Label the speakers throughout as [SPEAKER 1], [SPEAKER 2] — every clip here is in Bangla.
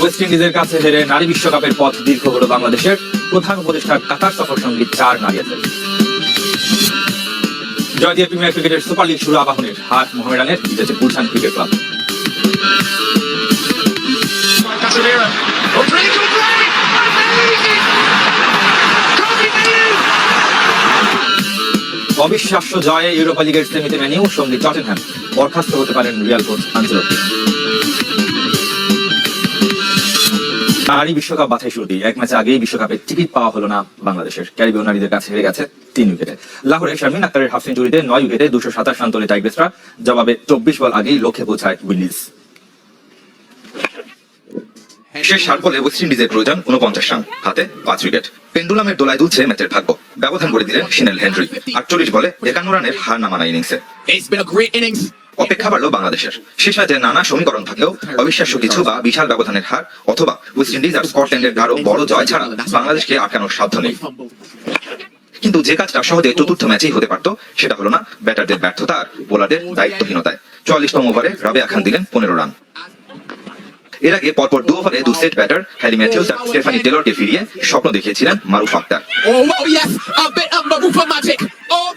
[SPEAKER 1] ওয়েস্ট ইন্ডিজের কাছে হেরে নারী বিশ্বকাপের পথ দীর্ঘ হলো বাংলাদেশের প্রধান উপদেষ্টা কাতার সফর সঙ্গী চার নারী জয় দিয়ে প্রিমিয়ার ক্রিকেটের সুপার লিগ শুরু আবাহনের হাট মোহামেডানের জিতেছে গুলশান ক্রিকেট ক্লাব! অবিশ্বাস্য জয়ে ইউরোপা লিগের সেমিতে ম্যানিউ সঙ্গী টটেনহ্যাম বরখাস্ত হতে পারেন রিয়াল কোচ আঞ্চলতি নারী বিশ্বকাপ বাছাই শুরুতেই এক ম্যাচে আগেই বিশ্বকাপের টিকিট পাওয়া হলো না বাংলাদেশের। ক্যারিবীয় নারীদের কাছে হেরে গেছে তিন উইকেটে। লাহোরে শারমিন আক্তারের হাফ সেঞ্চুরিতে নয় উইকেটে দুশো সাতাশ রান তোলে টাইগ্রেসরা। জবাবে চব্বিশ বল আগেই লক্ষ্যে পৌঁছায় উইন্ডিজ
[SPEAKER 2] শেষ সাত বলে ওয়েস্ট ইন্ডিজের প্রয়োজন উনপঞ্চাশ রান, হাতে পাঁচ উইকেট। পেন্ডুলামের দোলায় দুলছে ম্যাচের ভাগ্য। ব্যবধান করে দিলেন সিনেল হেনরি। আটচল্লিশ বলে একান্ন রানের হার নামানা ইনিংসে। অপেক্ষা বাড়লো বাংলাদেশের। শেষ ম্যাচে নানা সমীকরণ থাকলেও অবিশ্বাস্য কিছু বা বিশাল ব্যবধানের হার অথবা ওয়েস্ট ইন্ডিজ আর স্কটল্যান্ডের কারও বড় জয় ছাড়া বাংলাদেশকে আটকানোর সাধ্য নেই। কিন্তু যে কাজটা সহজে চতুর্থ ম্যাচেই হতে পারত, সেটা হলো না ব্যাটারদের ব্যর্থতা আর বোলারদের দায়িত্বহীনতায়। চুয়াল্লিশতম ওভারে রাবেয়া খান দিলেন পনেরো রান। এর আগে পরপর দু ওভারে দু সেট ব্যাটার হ্যারি ম্যাথিউস আর স্টেফানি টেলরকে ফিরিয়ে স্বপ্ন দেখিয়েছিলেন মারুফ আক্তার।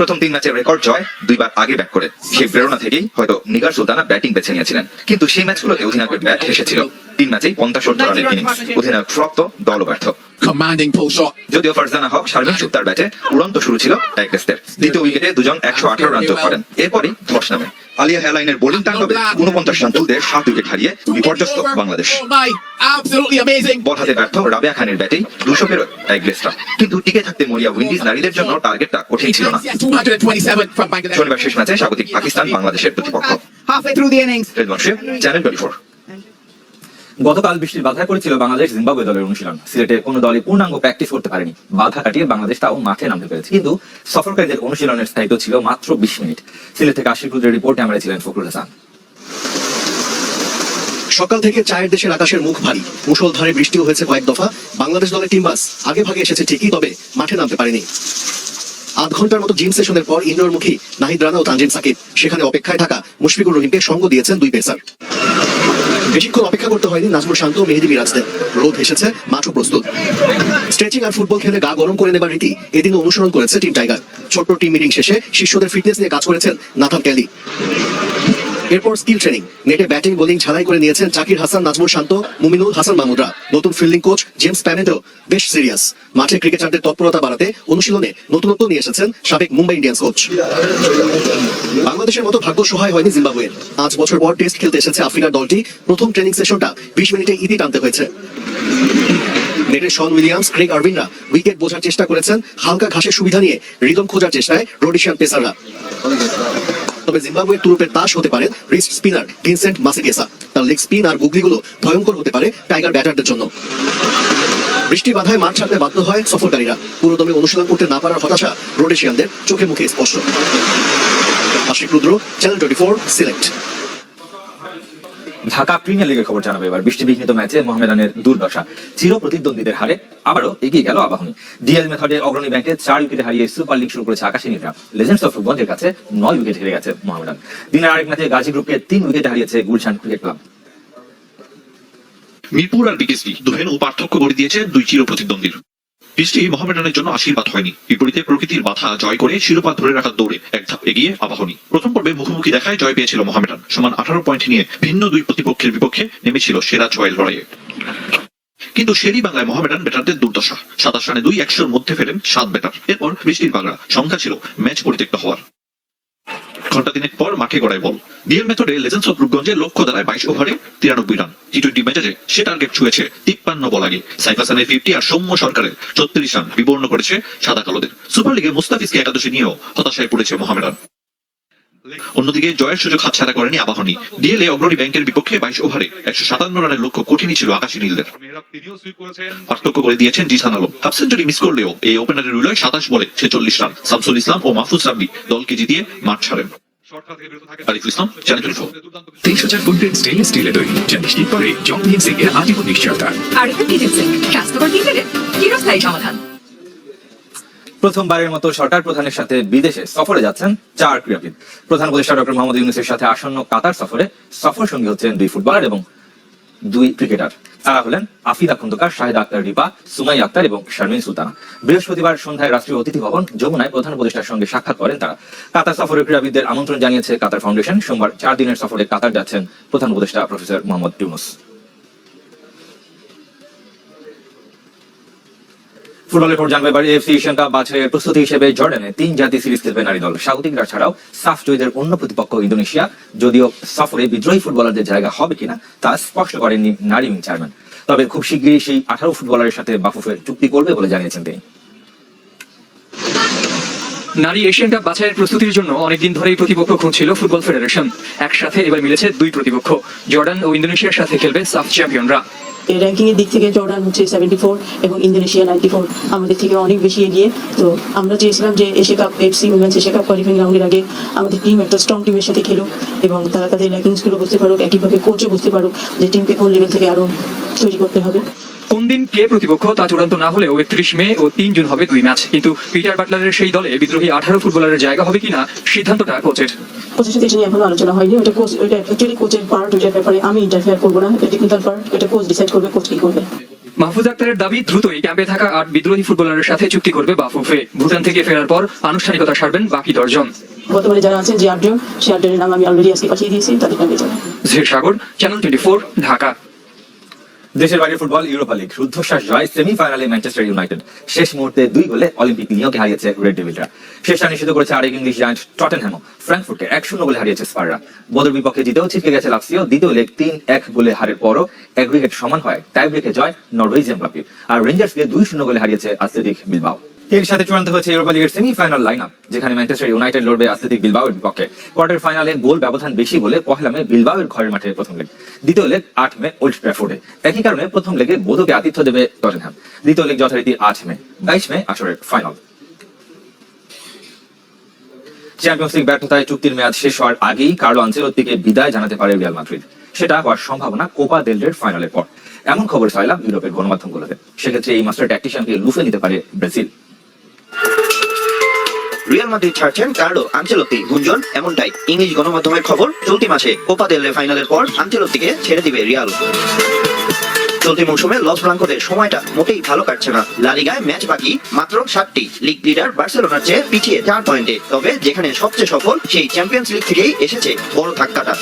[SPEAKER 2] প্রথম তিন ম্যাচের রেকর্ড জয় দুইবার আগে ব্যাট করে। সেই প্রেরণা থেকেই হয়তো নিগার সুলতানা ব্যাটিং বেছে নিয়েছিলেন। কিন্তু সেই ম্যাচগুলোতে অধিনায়কের ব্যাট এসেছিল তিন ম্যাচেই পঞ্চাশ রানের ইনিংস অধিনায়ক শক্ত দলও ব্যর্থ. যদিও ফারজানা হক শারমিন সুক্তার ব্যাটে উড়ন্ত শুরু ছিল এক টেস্টের। দ্বিতীয় উইকেটে দুজন একশো আঠারো রান যোগ করেন। এরপরই ধস নামে। আলিয়া হেলাইনের বোলিং তাণ্ডবে উনপঞ্চাশ রান তুলতে সাত উইকেট হারিয়ে বিপর্যস্ত বাংলাদেশ।
[SPEAKER 3] Oh.
[SPEAKER 2] বল হাতে ব্যর্থ রাবেয়া খানের ব্যাটেই দুশো পেরোয় এক কিন্তু টিকে থাকতে মরিয়া উইন্ডিজ নারীদের জন্য টার্গেটটা কঠিন ছিল না।
[SPEAKER 3] 227 from Bangladesh.
[SPEAKER 2] শনিবার শেষ ম্যাচে স্বাগতিক পাকিস্তান বাংলাদেশের প্রতিপক্ষ।
[SPEAKER 4] Halfway through the innings.
[SPEAKER 2] Redwan Sheikh channel twenty
[SPEAKER 1] গতকাল বৃষ্টির বাধায় পড়েছিল বাংলাদেশ জিম্বাবুয়ে দলের অনুশীলন। সিলেটে কোনো দলই পূর্ণাঙ্গ প্র্যাকটিস করতে পারেনি। বাধা কাটিয়ে বাংলাদেশ তাও মাঠে নামতে পেরেছে। কিন্তু সফরকারীদের অনুশীলনের স্থায়িত্ব ছিল মাত্র বিশ মিনিট। সিলেট থেকে আশির কুদ্রের রিপোর্ট ক্যামেরায় ছিলেন ফখরুল হাসান।
[SPEAKER 5] সকাল থেকে চায়ের দেশের আকাশের মুখ ভারী। মুষলধারে বৃষ্টিও হয়েছে কয়েক দফা। বাংলাদেশ দলের টিম বাস আগে ভাগে এসেছে ঠিকই তবে মাঠে নামতে পারেনি। আধ ঘণ্টার মতো জিম সেশনের পর ইন্দোর মুখী নাহিদ রানা ও তানজিম সাকিব সেখানে অপেক্ষায় থাকা মুশফিকুর রহিমকে সঙ্গ দিয়েছেন দুই পেসার। বেশিক্ষণ অপেক্ষা করতে হয়নি নাজমুল শান্ত ও মেহেদি মিরাজদের। রোদ এসেছে, মাঠও প্রস্তুত। স্ট্রেচিং আর ফুটবল খেলে গা গরম করে নেবার রীতি এদিনও অনুসরণ করেছে টিম টাইগার। ছোট্ট টিম মিটিং শেষে শিষ্যদের ফিটনেস নিয়ে কাজ করেছেন নাথান ক্যালি। এরপর স্কিল ট্রেনিং। নেটে ব্যাটিং, বোলিং, ঝালাই করে নিয়েছেন জাকির হাসান, নাজমুল শান্ত, মুমিনুল হাসান মাহমুদরা। নতুন ফিল্ডিং কোচ জেমস প্যামেন্টো বেশ সিরিয়াস। মাঠে ক্রিকেটারদের তৎপরতা বাড়াতে অনুশীলনে নতুনত্ব নিয়ে এসেছেন সাবেক মুম্বাই ইন্ডিয়ান্স কোচ। বাংলাদেশের মতো ভাগ্য সহায় হয়নি জিম্বাবুয়ের। পাঁচ বছর পর টেস্ট খেলতে এসেছে আফ্রিকার দলটি। প্রথম ট্রেনিং সেশনটা বিশ মিনিটে ইতি টানতে হয়েছে। নেটে শন উইলিয়ামস, ক্রেগ আরভিনরা উইকেট বোঝার চেষ্টা করেছেন। হালকা ঘাসের সুবিধা নিয়ে রিদম খোঁজার চেষ্টায় রোডিশিয়ান পেসাররা। তবে জিম্বাবুয়ের তুরুপের তাস হতে পারে রিস্ট স্পিনার ভিনসেন্ট মাসিকেসা তার লেগ স্পিন আর গুগলিগুলো ভয়ঙ্কর হতে পারে টাইগার ব্যাটারদের জন্য। বৃষ্টি বাধায় মাঠ ছাড়তে বাধ্য হয় সফরকারীরা। পুরোদমে অনুশীলন করতে না পারার হতাশা রোডেশিয়ানদের চোখে মুখে স্পষ্ট। Ashik Rudra channel twenty four select
[SPEAKER 1] Dhaka premier লিগের খবর জানাবে এবার। বৃষ্টি বিঘ্নিত ম্যাচে মোহামেডানের দুর্দশা। চির প্রতিদ্বন্দ্বীদের হারে আবারও এগিয়ে গেল আবাহনী। ডিএল মেথডে অগ্রণী ব্যাংকে চার উইকেটে হারিয়ে সুপার লিগ শুরু করেছে আকাশিনীরা লেজেন্ডস অফ রূপগঞ্জের কাছে নয় উইকেট হেরে গেছে মোহামেডান। দিনের আরেক ম্যাচে গাজী গ্রুপকে তিন উইকেটে হারিয়েছে গুলশান ক্রিকেট ক্লাব।
[SPEAKER 6] মিরপুর আর বিকেএসপি ও পার্থক্য করে দিয়েছে দুই চির প্রতিদ্বন্দ্বীর বৃষ্টি মহামেডানের জন্য আশীর্বাদ হয়নি। বিপরীতে প্রকৃতির বাধা জয় করে শিরোপা ধরে রাখার দৌড়ে এক ধাপ এগিয়ে আবাহনী। প্রথম পর্বে মুখোমুখি দেখায় জয় পেয়েছিল মহামেডান। সমান আঠারো পয়েন্ট নিয়ে ভিন্ন দুই প্রতিপক্ষের বিপক্ষে নেমেছিল সেরা জয়ের লড়াইয়ে। কিন্তু শেরি বাংলায় মহামেডান ব্যাটারদের দুর্দশা। সাতাশ রানে দুই একশোর মধ্যে ফেরেন সাত ব্যাটার। এরপর বৃষ্টির বাংলা সংখ্যা ছিল ম্যাচ পরিত্যক্ত হওয়ার। ঘণ্টা তিনেক পর মাঠে গড়ায় বল। বিয়ের মেথডে লেজেন্স অফ রূপগঞ্জের লক্ষ্য দাঁড়ায় বাইশ ওভারে তিরানব্বই রান। টি টোয়েন্টি ম্যাচে সে টার্গেট ছুঁয়েছে তিপ্পান্ন বল আগে। সাইফ হাসানের ফিফটি আর সৌম্য সরকারের ছত্রিশ রান বিবর্ণ করেছে সাদা কালোদের। সুপার লিগে মুস্তাফিজকে একাদশে নিয়েও হতাশায় পড়েছে মোহামেডান। অন্যদিকে জয়ের সুযোগ হাতছাড়া করেনি আবাহনী। ডিএলএ অগ্রণী ব্যাংকের বিপক্ষে বাইশ ওভারে একশো সাতান্ন রানের লক্ষ্য কঠিনই ছিল আকাশী নীলদের। পার্থক্য করে দিয়েছেন Zisan Alam. Half century miss করলেও এই ওপেনারের উলয় সাতাশ বলে ছেচল্লিশ রান। শামসুল ইসলাম ও মাহফুজ রাব্বি দলকে জিতিয়ে মাঠ ছাড়েন।
[SPEAKER 7] তেইশ হাজার ফুটের স্টেনলেস স্টিলের তৈরি। যা নিশ্চিত করে জম্পিং সিং এর আজীবন নিশ্চয়তা।
[SPEAKER 8] আর একটা কিচেন স্বাস্থ্যকর সমাধান।
[SPEAKER 1] প্রথমবারের মতো সরকার প্রধানের সাথে বিদেশে সফরে যাচ্ছেন চার ক্রীড়াবিদ। প্রধান উপদেষ্টা ডক্টর মোহাম্মদ ইউনুসের সাথে আসন্ন কাতার সফরে সফর সঙ্গী হচ্ছেন দুই ফুটবলার এবং দুই ক্রিকেটার। তারা হলেন আফিদা খন্দকার শাহিদা আক্তার রিপা, সুমাই আক্তার এবং শারমিন সুলতানা। বৃহস্পতিবার সন্ধ্যায় রাষ্ট্রীয় অতিথি ভবন যমুনায় প্রধান উপদেষ্টার সঙ্গে সাক্ষাৎ করেন তারা। কাতার সফরে ক্রীড়াবিদদের আমন্ত্রণ জানিয়েছে কাতার ফাউন্ডেশন। সোমবার চার দিনের সফরে কাতার যাচ্ছেন প্রধান উপদেষ্টা প্রফেসর মোহাম্মদ ইউনুস। ফুটবলের পর জানবে পারি এফসি এশিয়ান কাপ বাছাইয়ের প্রস্তুতি হিসেবে জর্ডানে তিন জাতি সিরিজ খেলবে নারী দল। স্বাগতিকরা ছাড়াও সাফ জয়ীদের অন্য প্রতিপক্ষ ইন্দোনেশিয়া। যদিও সফরে বিদ্রোহী ফুটবলারদের জায়গা হবে কিনা তা স্পষ্ট করেননি নারী উইং চেয়ারম্যান। তবে খুব শীঘ্রই সেই আঠারো ফুটবলারের সাথে বাফুফের চুক্তি করবে বলে জানিয়েছেন তিনি।
[SPEAKER 4] নারী এশিয়ান কাপ বাছাইয়ের প্রস্তুতির জন্য অনেকদিন ধরেই প্রতিপক্ষ খুঁজছিল ফুটবল ফেডারেশন। একসাথে এবার মিলেছে দুই প্রতিপক্ষ। জর্ডান ও ইন্দোনেশিয়ার সাথে খেলবে সাফ চ্যাম্পিয়নরা।
[SPEAKER 9] র্যাঙ্কিং এর দিক থেকে জর্ডান হচ্ছে সেভেন্টি ফোর এবং ইন্দোনেশিয়া নাইনটি ফোর আমাদের থেকে অনেক বেশি এগিয়ে। তো আমরা চেয়েছিলাম যে Asia cup, AFC women's Asia cup qualifying রাউন্ডের আগে আমাদের টিম একটা স্ট্রং টিমের সাথে খেলুক এবং তারা তাদের র্যাঙ্কিংসগুলো বুঝতে পারুক, একইভাবে কোচও বুঝতে পারুক যে টিমকে কোন লেভেল থেকে আরও তৈরি করতে হবে।
[SPEAKER 4] কোন দিন কে প্রতিপক্ষ তা চূড়ান্ত না হলেও একত্রিশ মে ও তিন জুন হবে দুই ম্যাচ। কিন্তু পিটার বাটলারের সেই দলে বিদ্রোহী আঠারো ফুটবলারের জায়গা হবে কিনা সিদ্ধান্তটা কোচের।
[SPEAKER 9] কোচের সাথে নিয়ে এখনও আলোচনা হয়নি। ওটা কোচ ওটা অ্যাকচুয়ালি কোচের পার্ট ব্যাপারে আমি ইন্টারফেয়ার করব না। টেকনিক্যাল পার্ট এটা কোচ ডিসাইড করবে কোচ কি করবে।
[SPEAKER 4] মাহফুজ আক্তারের দাবি দ্রুতই ক্যাম্পে থাকা আট বিদ্রোহী ফুটবলারের সাথে চুক্তি করবে বাফুফে। ভুটান থেকে ফেরার পর আনুষ্ঠানিকতা সারবেন বাকি দশজন।
[SPEAKER 9] বর্তমানে যারা আছেন যে আটজন সে আটজনের নাম আমি অলরেডি আজকে পাঠিয়ে দিয়েছি তাদের নামে যাবে।
[SPEAKER 4] Sagar channel twenty Dhaka.
[SPEAKER 1] দেশের বাইরে ফুটবল, ইউরোপা লিগ, রুদ্ধশ্বাস জয়, সেমিফাইনালে ম্যানচেস্টার ইউনাইটেড। শেষ মুহূর্তে দুই গোলে অলিম্পিক নিয়োগে হারিয়েছে রেড ডেভিলরা শেষটা নিষিদ্ধ করেছে আরেক ইংলিশ জায়ান্ট টটেনহ্যামও ফ্র্যাঙ্কফুটকে এক শূন্য গোলে হারিয়েছে স্পাররা। বদল বিপক্ষে জিতেও ছিটকে গেছে লাক্সিও, দ্বিতীয় লেগ তিন এক গোলে হারের পরও অ্যাগ্রিগেট সমান হয়। টাই ব্রেকে জয় নরওয়েজিয়ান আর রেঞ্জার্সকে দুই শূন্য গোলে হারিয়েছে আস্তেদিক বিলবাও এর সাথে চূড়ান্ত হয়েছে ইউরোপা লিগের সেমিফাইনাল লাইন আপ যেখানে ম্যানচেস্টার ইউনাইটেড লড়বে আস্তেদিক বিলবাওয়ের বিপক্ষে। কোয়ার্টার ফাইনালে গোল ব্যবধান বেশি বলে পহেলা মে বিলবাওয়ের ঘরের মাঠে প্রথম লেগ দ্বিতীয় লেগ আট মে ওল্ড ট্র্যাফোর্ডে একই কারণে প্রথম লেগে বোধকে আতিথ্য দেবে টটেনহ্যাম দ্বিতীয় লেগ যথারীতি আট মে, বাইশ মে আসরের ফাইনাল চ্যাম্পিয়ন্স লিগ ব্যর্থতায় চুক্তির মেয়াদ শেষ হওয়ার আগেই কার্লো আনচেলত্তিকে বিদায় জানাতে পারে রিয়াল মাদ্রিদ সেটা হওয়ার সম্ভাবনা কোপা দেল রের ফাইনালের পর। এমন খবর ছয়লাম ইউরোপের গণমাধ্যমগুলোতে। সেক্ষেত্রে এই মাস্টার ট্যাকটিশিয়ানকে লুফে নিতে পারে ব্রাজিল।
[SPEAKER 10] রিয়াল মাদ্রিদ ছাড়ছেন কার্লো আনচেলত্তি, গুঞ্জন এমনটাই। ইংলিশ গণমাধ্যমের খবর, চলতি মাসে কোপা দেল ফাইনালের পর আনচেলত্তিকে ছেড়ে দিবে রিয়াল। চলতি মৌসুমে লস ব্লাঙ্কোদের সময়টা মোটেই ভালো কাটছে না। লা লিগায় ম্যাচ বাকি মাত্র সাতটি। লিগ লিডার বার্সেলোনার চেয়ে পিছিয়ে চার পয়েন্টে। তবে যেখানে সবচেয়ে সফল, সেই চ্যাম্পিয়ন্স লিগ থেকেই এসেছে বড় ধাক্কাটা।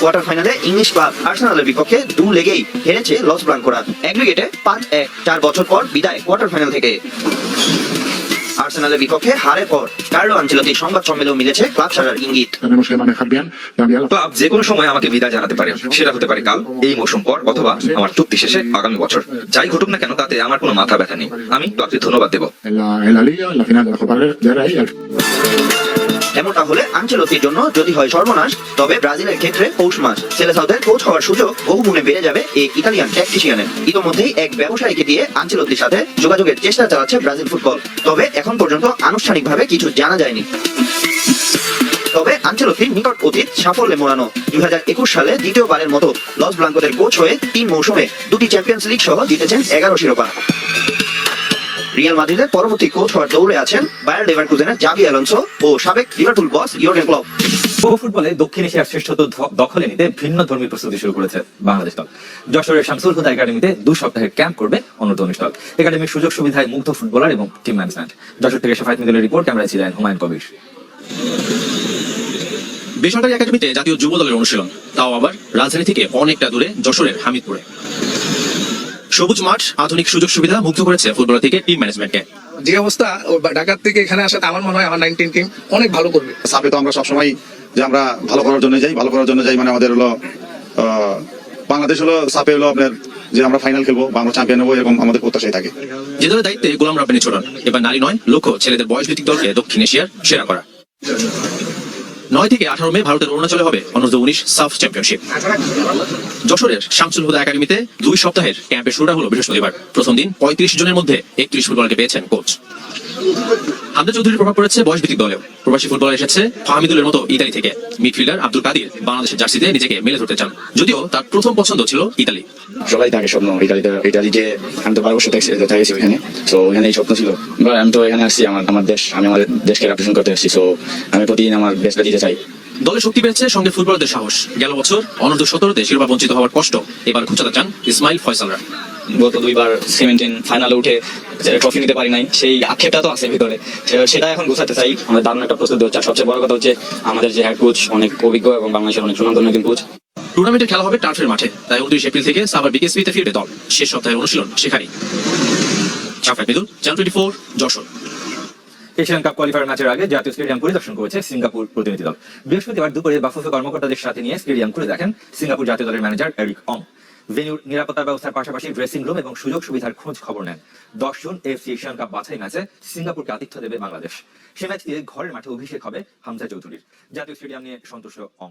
[SPEAKER 10] কোয়ার্টার ফাইনালে ইংলিশ ক্লাব আর্সেনালের বিপক্ষে দু লেগেই হেরেছে লস ব্লাঙ্কোরা অ্যাগ্রিগেটে পাঁচ এক চার বছর পর বিদায় কোয়ার্টার ফাইনাল থেকে। আর্সেনালের বিপক্ষে হারের পর কার্লো সংবাদ সম্মেলন মিলেছে ক্লাব ছাড়ার ইঙ্গিত।
[SPEAKER 2] ক্লাব যে কোনো সময় আমাকে বিদায় জানাতে পারে সেটা হতে পারে কাল এই মৌসুম পর অথবা আমার চুক্তি শেষে আগামী বছর। যাই ঘটুক না কেন তাতে আমার কোনো মাথা ব্যথা নেই। আমি ক্লাবকে ধন্যবাদ দেবো।
[SPEAKER 10] এমনটা হলে আঞ্চলতির জন্য যদি হয় সর্বনাশ, তবে ব্রাজিলের ক্ষেত্রে পৌষ মাস। সেলেসাউদের কোচ হওয়ার সুযোগ বহু গুণে বেড়ে যাবে এই ইতালিয়ান ট্যাকটিশিয়ানের ইতোমধ্যেই এক ব্যবসায়ীকে দিয়ে আঞ্চলতির সাথে যোগাযোগের চেষ্টা চালাচ্ছে ব্রাজিল ফুটবল তবে এখন পর্যন্ত আনুষ্ঠানিকভাবে কিছু জানা যায়নি। তবে আঞ্চলতির নিকট অতীত সাফল্যে মোড়ানো দুই হাজার একুশ সালে দ্বিতীয়বারের মতো লস ব্লাঙ্কোদের কোচ হয়ে তিন মৌসুমে দুটি চ্যাম্পিয়ন্স লিগ সহ জিতেছেন এগারো শিরোপা। রিয়াল মাদ্রিদের পরবর্তী কোচ হওয়ার দৌড়ে আছেন বায়ার লেভারকুজেনের জাভি অ্যালোনসো ও সাবেক Liverpool boss Jurgen Klopp
[SPEAKER 1] pro ফুটবলে দক্ষিণ এশিয়ার শ্রেষ্ঠত্ব দখলে নিতে ভিন্ন ধর্মী প্রস্তুতি শুরু করেছে বাংলাদেশ দল। যশোরের শামসুল হুদা একাডেমিতে দু সপ্তাহের ক্যাম্প করবে উনিশ দল। একাডেমির সুযোগ সুবিধায় মুগ্ধ ফুটবলার এবং টিম ম্যানেজমেন্ট যশোর থেকে সাফায়ত মিদুলের রিপোর্ট ক্যামেরায় ছিলেন হুমায়ুন কবির।
[SPEAKER 11] বেসরকারি একাডেমিতে জাতীয় যুব দলের অনুশীলন। তাও আবার রাজধানী থেকে অনেকটা দূরে যশোরের হামিদপুরে। সবুজ মাঠ আধুনিক সুযোগ সুবিধা মুগ্ধ করেছে ফুটবলার থেকে টিম ম্যানেজমেন্টকে
[SPEAKER 12] যে অবস্থা ঢাকার থেকে এখানে আসাতে আমার মনে হয় আমার নাইনটিন টিম অনেক ভালো করবে।
[SPEAKER 13] সাপে তো আমরা সবসময় যে আমরা ভালো করার জন্য যাই ভালো করার জন্য যাই মানে আমাদের হলো আহ, বাংলাদেশ হলো সাপে হলো আপনার যে আমরা ফাইনাল খেলব বা আমরা চ্যাম্পিয়ন হব এরকম আমাদের প্রত্যাশাই থাকে।
[SPEAKER 11] যে দলের দায়িত্বে গোলাম রাব্বানি ছোটন এবার নারী নয় লক্ষ্য ছেলেদের বয়স ভিত্তিক দলকে দক্ষিণ এশিয়ার সেরা করা। নয় থেকে আঠারো মে ভারতের অরুণাচলে হবে অনূর্ধ্ব উনিশ সাফ চ্যাম্পিয়নশিপ। যশোরের শামসুল হুদা একাডেমিতে দুই সপ্তাহের ক্যাম্পের শুরুটা হলো বৃহস্পতিবার। প্রথম দিন পঁয়ত্রিশ জনের মধ্যে একত্রিশ ফুটবলকে পেয়েছেন কোচ। হামদা চৌধুরীর প্রভাব পড়েছে বয়স ভিত্তিক দলেও। প্রবাসী ফুটবলার এসেছে ফাহমিদুলের মতো ইতালি থেকে। মিডফিল্ডার আব্দুল কাদির বাংলাদেশের জার্সিতে নিজেকে মেলে ধরতে চান। যদিও তার প্রথম পছন্দ ছিল ইতালি।
[SPEAKER 13] সবাই থাকে স্বপ্ন ইটালিতে ইটালিতে আমি তো বারো বছর থাকছি ওখানে তো ওখানে এই স্বপ্ন ছিল। আমি তো এখানে আসছি, আমার আমার দেশ আমি আমার দেশকে রিপ্রেজেন্ট করতে আসছি। সো আমি প্রতিদিন আমার বেস্টটা দিতে চাই
[SPEAKER 11] দলে শক্তি পেয়েছে সঙ্গে ফুটবলারদের সাহস। গেল বছর অনূর্ধ্ব সতেরোতে শিরোপা বঞ্চিত হওয়ার কষ্ট। এবার ঘুচাতে চান ইসমাইল ফয়সালরা।
[SPEAKER 14] গত দুইবার সেভেন্টিন ফাইনালে উঠে ট্রফি নিতে পারি নাই সেই আক্ষেপটা তো আছে ভিতরে। সেটা এখন গোছাতে চাই। আমাদের দারুণ একটা প্রস্তুতি হচ্ছে। সবচেয়ে বড় কথা হচ্ছে আমাদের যে হেড কোচ অনেক অভিজ্ঞ এবং বাংলাদেশের অনেক সুনাম একজন কোচ
[SPEAKER 11] টুর্নামেন্টের খেলা হবে টার্ফের মাঠে। তাই উনত্রিশ এপ্রিল থেকে সাবার বিকেএসপিতে ফিরবে দল। শেষ সপ্তাহের অনুশীলন সেখানেই। Shafak Midul channel twenty four Jessore.
[SPEAKER 1] Asian cup qualifier ম্যাচের আগে জাতীয় স্টেডিয়াম পরিদর্শন করেছে সিঙ্গাপুর প্রতিনিধি দল। বৃহস্পতিবার দুপুরে বাফুফে কর্মকর্তাদের সাথে নিয়ে স্টেডিয়াম ঘুরে দেখেন সিঙ্গাপুর জাতীয় দলের ম্যানেজার এরিক অং। ভেন্যুর নিরাপত্তা ব্যবস্থার পাশাপাশি ড্রেসিং রুম এবং সুযোগ সুবিধার খোঁজ খবর নেন। দশ জুন এফসি এশিয়ান কাপ বাছাই ম্যাচে সিঙ্গাপুরকে আতিথ্য দেবে বাংলাদেশ। সে ম্যাচ দিয়ে ঘরের মাঠে অভিষেক হবে হামজা চৌধুরীর। জাতীয় স্টেডিয়াম নিয়ে সন্তুষ্ট অং।